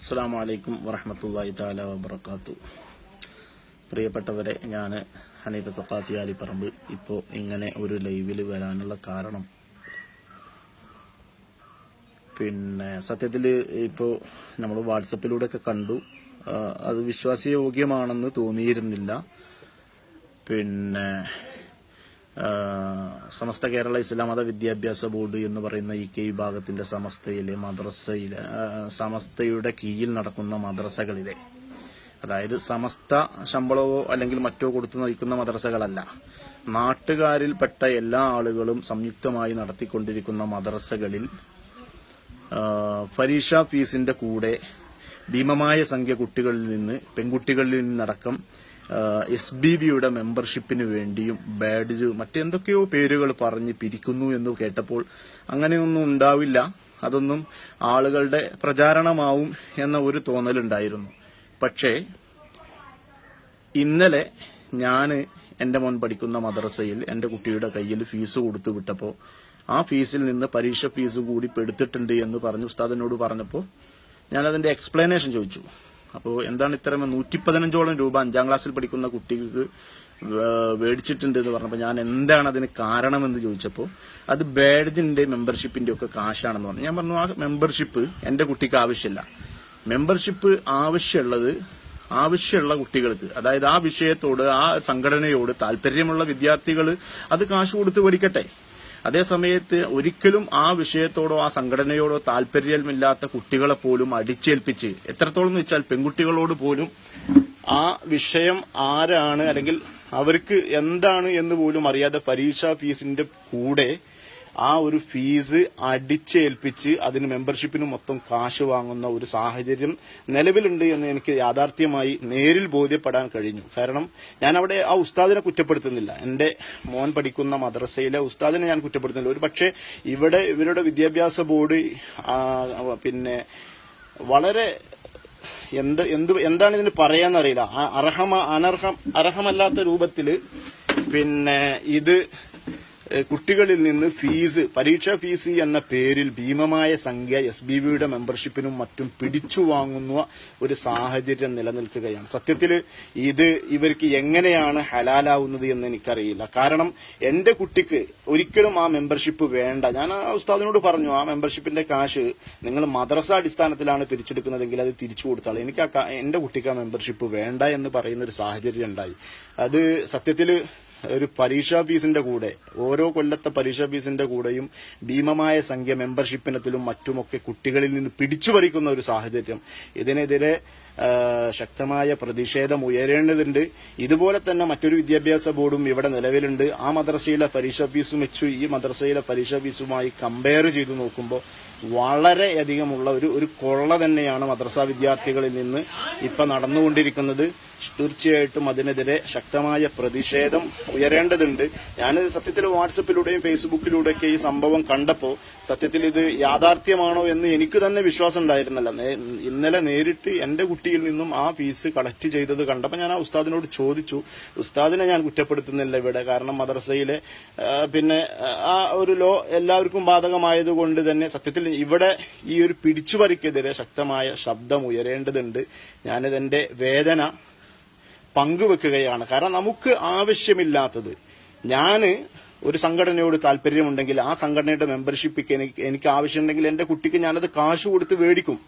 അസ്സാം വലൈക്കും വറഹമത്തല്ലാഹി താല വബർക്കാത്തു പ്രിയപ്പെട്ടവരെ ഞാൻ ഹനീഫ സഫാത്തി ആലിപ്പറമ്പ് ഇപ്പോൾ ഇങ്ങനെ ഒരു ലൈവിൽ വരാനുള്ള കാരണം. പിന്നെ സത്യത്തിൽ ഇപ്പോൾ നമ്മൾ വാട്സപ്പിലൂടെ ഒക്കെ കണ്ടു അത് വിശ്വാസയോഗ്യമാണെന്ന് തോന്നിയിരുന്നില്ല. പിന്നെ സമസ്ത കേരള ഇസ്ലാം മത വിദ്യാഭ്യാസ ബോർഡ് എന്ന് പറയുന്ന ഇ കെ വിഭാഗത്തിന്റെ സമസ്തയിലെ മദ്രസയിലെ സമസ്തയുടെ കീഴിൽ നടക്കുന്ന മദ്രസകളിലെ അതായത് സമസ്ത ശമ്പളമോ അല്ലെങ്കിൽ മറ്റോ കൊടുത്തു നയിക്കുന്ന മദ്രസകളല്ല നാട്ടുകാരിൽപ്പെട്ട എല്ലാ ആളുകളും സംയുക്തമായി നടത്തിക്കൊണ്ടിരിക്കുന്ന മദ്രസകളിൽ പരീക്ഷാ ഫീസിന്റെ കൂടെ ഭീമമായ സംഖ്യ കുട്ടികളിൽ നിന്ന് പെൺകുട്ടികളിൽ നിന്നടക്കം എസ് ബി ബിയുടെ മെമ്പർഷിപ്പിന് വേണ്ടിയും ബാഡ്ജ് മറ്റെന്തൊക്കെയോ പേരുകൾ പറഞ്ഞ് പിരിക്കുന്നു എന്ന് കേട്ടപ്പോൾ അങ്ങനെയൊന്നും ഉണ്ടാവില്ല. അതൊന്നും ആളുകളുടെ പ്രചാരണമാവും എന്ന ഒരു തോന്നലുണ്ടായിരുന്നു. പക്ഷേ ഇന്നലെ ഞാൻ എന്റെ മോൻ പഠിക്കുന്ന മദ്രസയിൽ എന്റെ കുട്ടിയുടെ കയ്യിൽ ഫീസ് കൊടുത്തു വിട്ടപ്പോൾ ആ ഫീസിൽ നിന്ന് പരീക്ഷ ഫീസ് കൂടി പെടുത്തിട്ടുണ്ട് എന്ന് പറഞ്ഞു ഉസ്താദിനോട് പറഞ്ഞപ്പോൾ ഞാൻ അതിന്റെ എക്സ്പ്ലനേഷൻ ചോദിച്ചു. അപ്പോൾ എന്താണ് ഇത്തരം നൂറ്റി പതിനഞ്ചോളം രൂപ അഞ്ചാം ക്ലാസ്സിൽ പഠിക്കുന്ന കുട്ടിക്ക് മേടിച്ചിട്ടുണ്ട് എന്ന് പറഞ്ഞപ്പോൾ ഞാൻ എന്താണ് അതിന് കാരണമെന്ന് ചോദിച്ചപ്പോൾ അത് ബാഡ്ജിന്റെ മെമ്പർഷിപ്പിന്റെ ഒക്കെ കാശാണെന്ന് പറഞ്ഞു. ഞാൻ പറഞ്ഞു ആ മെമ്പർഷിപ്പ് എന്റെ കുട്ടിക്ക് ആവശ്യമില്ല. മെമ്പർഷിപ്പ് ആവശ്യമുള്ളത് ആവശ്യമുള്ള കുട്ടികൾക്ക് അതായത് ആ വിഷയത്തോട് ആ സംഘടനയോട് താല്പര്യമുള്ള വിദ്യാർത്ഥികൾ അത് കാശ് കൊടുത്ത് പഠിക്കട്ടെ. അതേ സമയത്ത് ഒരിക്കലും ആ വിഷയത്തോടോ ആ സംഘടനയോടോ താല്പര്യമില്ലാത്ത കുട്ടികളെ പോലും അടിച്ചേൽപ്പിച്ച് എത്രത്തോളം എന്ന് വെച്ചാൽ പെൺകുട്ടികളോട് പോലും ആ വിഷയം ആരാണ് അല്ലെങ്കിൽ അവർക്ക് എന്താണ് എന്ന് പോലും അറിയാതെ പരീക്ഷാ ഫീസിന്റെ കൂടെ ആ ഒരു ഫീസ് അടിച്ചേൽപ്പിച്ച് അതിന് മെമ്പർഷിപ്പിന് മൊത്തം കാശ് വാങ്ങുന്ന ഒരു സാഹചര്യം നിലവിലുണ്ട് എന്ന് എനിക്ക് യാഥാർത്ഥ്യമായി നേരിൽ ബോധ്യപ്പെടാൻ കഴിഞ്ഞു. കാരണം ഞാൻ അവിടെ ആ ഉസ്താദിനെ കുറ്റപ്പെടുത്തുന്നില്ല. എന്റെ മോൻ പഠിക്കുന്ന മദ്രസയിലെ ഉസ്താദിനെ ഞാൻ കുറ്റപ്പെടുത്തുന്നില്ല. ഒരു പക്ഷേ ഇവിടെ ഇവരുടെ വിദ്യാഭ്യാസ ബോർഡ് പിന്നെ വളരെ എന്ത് എന്ത് എന്താണ് ഇതിന് പറയാന്നറിയില്ല. അർഹമ അനർഹം അർഹമല്ലാത്ത രൂപത്തിൽ പിന്നെ ഇത് കുട്ടികളിൽ നിന്ന് ഫീസ് പരീക്ഷാ ഫീസ് എന്ന പേരിൽ ഭീമമായ സംഖ്യ എസ് ബി ബിയുടെ മെമ്പർഷിപ്പിനും മറ്റും പിടിച്ചു വാങ്ങുന്ന ഒരു സാഹചര്യം നിലനിൽക്കുകയാണ്. സത്യത്തിൽ ഇത് ഇവർക്ക് എങ്ങനെയാണ് ഹലാലാവുന്നത് എന്ന് എനിക്കറിയില്ല. കാരണം എന്റെ കുട്ടിക്ക് ഒരിക്കലും ആ മെമ്പർഷിപ്പ് വേണ്ട. ഞാൻ ആ ഉസ്താദിനോട് പറഞ്ഞു ആ മെമ്പർഷിപ്പിന്റെ കാശ് നിങ്ങൾ മദ്രസ അടിസ്ഥാനത്തിലാണ് പിരിച്ചെടുക്കുന്നതെങ്കിൽ അത് തിരിച്ചു കൊടുത്താൽ എനിക്ക് ആ എന്റെ കുട്ടിക്ക് ആ മെമ്പർഷിപ്പ് വേണ്ട എന്ന് പറയുന്ന ഒരു സാഹചര്യം ഉണ്ടായി. അത് സത്യത്തിൽ ഒരു പരീക്ഷാ ഫീസിന്റെ കൂടെ ഓരോ കൊല്ലത്തെ പരീക്ഷാ ഫീസിന്റെ കൂടെയും ഭീമമായ സംഖ്യ മെമ്പർഷിപ്പിനത്തിലും മറ്റുമൊക്കെ കുട്ടികളിൽ നിന്ന് പിടിച്ചു പറിക്കുന്ന ഒരു സാഹചര്യം. ഇതിനെതിരെ ശക്തമായ പ്രതിഷേധം ഉയരേണ്ടതുണ്ട്. ഇതുപോലെ തന്നെ മറ്റൊരു വിദ്യാഭ്യാസ ബോർഡും ഇവിടെ നിലവിലുണ്ട്. ആ മദ്രസയിലെ പരീക്ഷ ഫീസും വെച്ചു. ഈ മദ്രസയിലെ പരീക്ഷ ഫീസുമായി കമ്പയർ ചെയ്തു നോക്കുമ്പോൾ വളരെയധികമുള്ള ഒരു ഒരു കൊള്ള തന്നെയാണ് മദ്രസ വിദ്യാർത്ഥികളിൽ നിന്ന് ഇപ്പൊ നടന്നുകൊണ്ടിരിക്കുന്നത്. തീർച്ചയായിട്ടും അതിനെതിരെ ശക്തമായ പ്രതിഷേധം ഉയരേണ്ടതുണ്ട്. ഞാൻ സത്യത്തിൽ വാട്സപ്പിലൂടെയും ഫേസ്ബുക്കിലൂടെയൊക്കെ ഈ സംഭവം കണ്ടപ്പോൾ സത്യത്തിൽ ഇത് യാഥാർത്ഥ്യമാണോ എന്ന് എനിക്ക് തന്നെ വിശ്വാസം ഉണ്ടായിരുന്നല്ല. ഇന്നലെ നേരിട്ട് എന്റെ കുട്ടിയിൽ നിന്നും ആ ഫീസ് കളക്ട് ചെയ്തത് കണ്ടപ്പോൾ ഞാൻ ആ ഉസ്താദിനോട് ചോദിച്ചു. ഉസ്താദിനെ ഞാൻ കുറ്റപ്പെടുത്തുന്നില്ല ഇവിടെ. കാരണം മദ്രസയിലെ പിന്നെ ആ ഒരു ലോ എല്ലാവർക്കും ബാധകമായതുകൊണ്ട് തന്നെ സത്യത്തിൽ ഇവിടെ ഈ ഒരു പിടിച്ചുപറിക്കെതിരെ ശക്തമായ ശബ്ദം ഉയരേണ്ടതുണ്ട്. ഞാനിതെന്റെ വേദന പങ്കുവെക്കുകയാണ്. കാരണം നമുക്ക് ആവശ്യമില്ലാത്തത്. ഞാൻ ഒരു സംഘടനയോട് താല്പര്യമുണ്ടെങ്കിൽ ആ സംഘടനയുടെ മെമ്പർഷിപ്പ് എനിക്ക് ആവശ്യമുണ്ടെങ്കിൽ എന്റെ കുട്ടിക്ക് ഞാനത് കാശ് കൊടുത്ത് മേടിക്കും.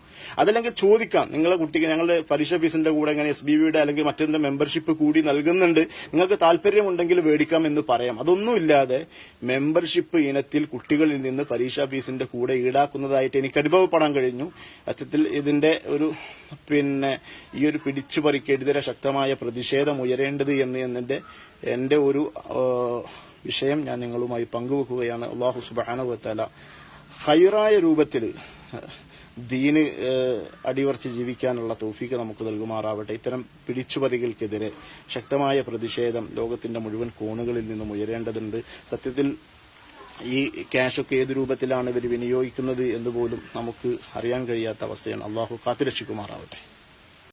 അതല്ലെങ്കിൽ ചോദിക്കാം നിങ്ങളെ കുട്ടിക്ക് ഞങ്ങളുടെ പരീക്ഷ ഫീസിന്റെ കൂടെ ഇങ്ങനെ എസ് ബി ബിയുടെ അല്ലെങ്കിൽ മറ്റൊരു മെമ്പർഷിപ്പ് കൂടി നൽകുന്നുണ്ട്? നിങ്ങൾക്ക് താല്പര്യമുണ്ടെങ്കിൽ മേടിക്കാം എന്ന് പറയാം. അതൊന്നുമില്ലാതെ മെമ്പർഷിപ്പ് ഇനത്തിൽ കുട്ടികളിൽ നിന്ന് പരീക്ഷാ ഫീസിന്റെ കൂടെ ഈടാക്കുന്നതായിട്ട് എനിക്ക് അനുഭവപ്പെടാൻ കഴിഞ്ഞു. സത്യത്തിൽ ഇതിന്റെ ഒരു പിന്നെ ഈ ഒരു പിടിച്ചുപറിക്കെതിരെ ശക്തമായ പ്രതിഷേധം ഉയരേണ്ടത് എന്ന് എന്നെ എന്റെ ഒരു വിഷയം ഞാൻ നിങ്ങളുമായി പങ്കുവെക്കുകയാണ്. അള്ളാഹു സുബാനുവത്തല ഹൈറായ രൂപത്തിൽ ദീന് അടിവർച്ച് ജീവിക്കാനുള്ള തൗഫീക്ക് നമുക്ക് നൽകുമാറാവട്ടെ. ഇത്തരം പിടിച്ചുപറികൾക്കെതിരെ ശക്തമായ പ്രതിഷേധം ലോകത്തിന്റെ മുഴുവൻ കോണുകളിൽ നിന്നും ഉയരേണ്ടതുണ്ട്. സത്യത്തിൽ ഈ ക്യാഷൊക്കെ ഏത് രൂപത്തിലാണ് ഇവർ വിനിയോഗിക്കുന്നത് എന്ന് പോലും നമുക്ക് അറിയാൻ കഴിയാത്ത അവസ്ഥയാണ്. അള്ളാഹു കാത്തുരക്ഷിക്കുമാറാവട്ടെ.